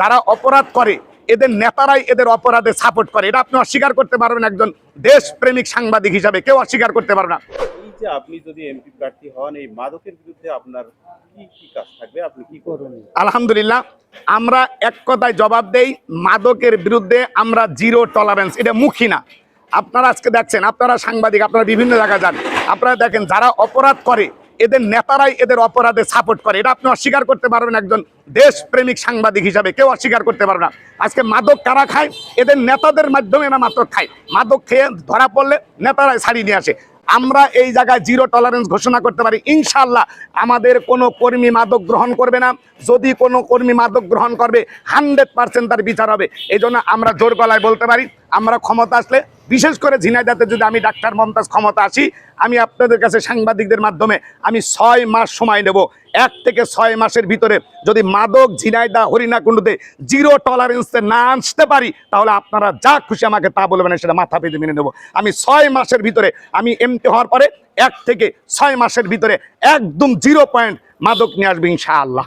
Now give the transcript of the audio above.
যারা অপরাধ করে এদের নেতারাই এদের অপরাধে সাপোর্ট করে। এটা আপনি অস্বীকার করতে পারবেন একজন দেশপ্রেমিক সাংবাদিক হিসাবে। কেউ অস্বীকার করতে পারবে না। এই যে আপনি যদি এমপি প্রার্থী হন এই মাদকের বিরুদ্ধে আপনার কি কি কাজ থাকবে? আপনি কি করবেন? আলহামদুলিল্লাহ আমরা এক কথায় জবাব দেই মাদকের বিরুদ্ধে আমরা জিরো টলারেন্স এটা মুখী না। আপনারা আজকে দেখছেন আপনারা সাংবাদিক আপনারা বিভিন্ন জায়গায় যান। আপনারা দেখেন যারা অপরাধ করে এদের নেতারাই এদের অপরাধে সাপোর্ট করে। এটা আপনি অস্বীকার করতে পারবেন একজন দেশপ্রেমিক সাংবাদিক হিসাবে। কেউ অস্বীকার করতে পারবে না। আজকে মাদক কারা খায়? এদের নেতাদের মাধ্যমে এরা মাদক খায়। মাদক খেয়ে ধরা পড়লে নেতারাই ছাড়িয়ে নিয়ে আসে। আমরা এই জায়গায় জিরো টলারেন্স ঘোষণা করতে পারি। ইনশাল্লাহ আমাদের কোনো কর্মী মাদক গ্রহণ করবে না। যদি কোনো কর্মী মাদক গ্রহণ করবে হান্ড্রেড পার্সেন্ট তার বিচার হবে। এই আমরা জোর গলায় বলতে পারি আমরা ক্ষমতা আসলে, বিশেষ করে ঝিনাইদাতে যদি আমি ডাক্তার মমতাজ ক্ষমতা আসি, আমি আপনাদের কাছে সাংবাদিকদের মাধ্যমে আমি ছয় মাস সময় নেব। এক থেকে ছয় মাসের ভিতরে যদি মাদক ঝিনাইদা হরিণাকুণ্ডুতে জিরো টলারেন্সে না আসতে পারি, তাহলে আপনারা যা খুশি আমাকে তা বলবেন সেটা মাথা পেতে মেনে নেব। আমি ছয় মাসের ভিতরে, আমি এমপি হওয়ার পরে এক থেকে ছয় মাসের ভিতরে একদম জিরো পয়েন্ট মাদক নিয়ে আসবে ইনশাআল্লাহ।